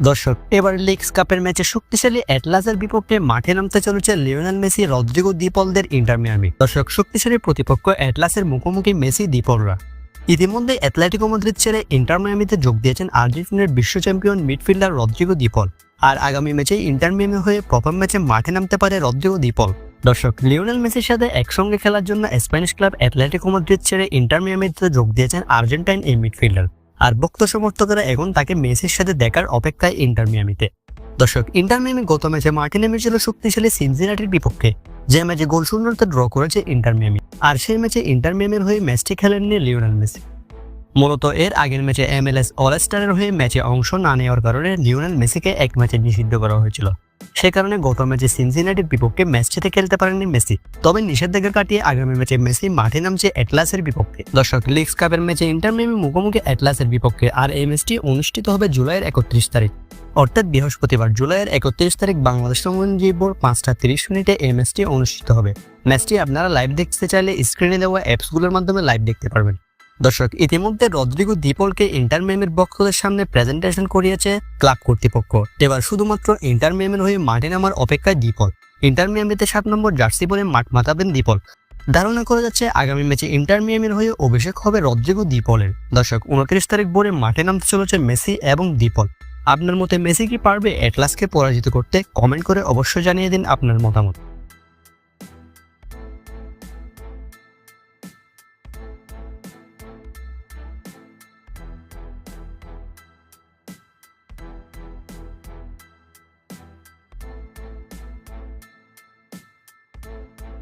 দর্শক, এবার লিগস কাপের ম্যাচে শক্তিশালী অ্যাটলাসের বিপক্ষে মাঠে নামতে চলেছে লিওনেল মেসি রদ্রিগো দ্বীপলদের ইন্টার মিয়ামি দর্শক, শক্তিশালী প্রতিপক্ষ অ্যাটলাসের মুখোমুখি মেসি দ্বীপলরা ইতিমধ্যে অ্যাথলেটিকো মাদ্রিদ ছেড়ে ইন্টার মিয়ামিতে যোগ দিয়েছেন আর্জেন্টিনার বিশ্ব champion midfielder Rodrigo De Paul আর আগামী ম্যাচে ইন্টার মিয়ামি হয়ে প্রথম ম্যাচে মাঠে নামতে পারে রদ্রিগো দ্বীপল দর্শক লিওনেল মেসির সাথে একসঙ্গে খেলার জন্য স্প্যানিশ ক্লাব অ্যাথলেটিকো মাদ্রিদ ছেড়ে ইন্টার মিয়ামিতে যোগ দিয়েছেন আর্জেন্টাইন এই মিডফিল্ডার। আর ভক্ত সমর্থকরা এখন তাকে মেসির সাথে দেখার অপেক্ষায় ইন্টার মিয়ামিতে। দর্শক, ইন্টার মিয়ামি গত ম্যাচে মাঠে নেমেছিল শক্তিশালী সিনসিনাটির বিপক্ষে। যে ম্যাচে গোল শূন্যতে ড্র করেছে ইন্টার মিয়ামি। আর সেই ম্যাচে ইন্টার মিয়ামির হয়ে ম্যাচটি খেলেননি লিওনেল মেসি। মূলত এর আগের ম্যাচে এমএলএস অলস্টারের হয়ে ম্যাচে অংশ না নেওয়ার কারণে লিওনেল মেসিকে এক ম্যাচে নিষিদ্ধ করা হয়েছিল। সে কারণে গত ম্যাচে সিনসিনাটির বিপক্ষে ম্যাচটিতে খেলতে পারেননি মেসি, তবে নিষেধাজ্ঞা কাটিয়ে আগামী ম্যাচে মেসি মাঠে নামছে অ্যাটলাসের বিপক্ষে। দর্শক, লিগস কাপের ম্যাচে ইন্টার মিয়ামি মুখোমুখি অ্যাটলাসের বিপক্ষে আর এই ম্যাচটি অনুষ্ঠিত হবে জুলাইয়ের একত্রিশ তারিখ। অর্থাৎ বৃহস্পতিবার, জুলাইয়ের একত্রিশ তারিখ বাংলাদেশ সময় পাঁচটা তিরিশ মিনিটে এই ম্যাচটি অনুষ্ঠিত হবে। ম্যাচটি আপনারা লাইভ দেখতে চাইলে স্ক্রিনে দেওয়া অ্যাপসগুলোর মাধ্যমে লাইভ দেখতে পারবেন। দর্শক, ইতিমধ্যে রদ্রিগো দীপলকে ইন্টার মেমের সামনে প্রেজেন্টেশন করিয়েছে ক্লাব কর্তৃপক্ষ। এবার শুধুমাত্র ইন্টার মেমের হয়ে মাঠে নামার অপেক্ষায় দীপল। ইন্টার মিয়ামিতে সাত নম্বর জার্সি পরে মাঠ মাতাবেন দীপল। ধারণা করা যাচ্ছে আগামী ম্যাচে ইন্টার মিয়ামির হয়ে অভিষেক হবে রদ্রিগো দীপলের। দর্শক, উনত্রিশ তারিখ ভোরে মাঠে নামতে চলেছে মেসি এবং দীপল। আপনার মতে মেসি কি পারবে অ্যাটলাসকে পরাজিত করতে? কমেন্ট করে অবশ্যই জানিয়ে দিন আপনার মতামত।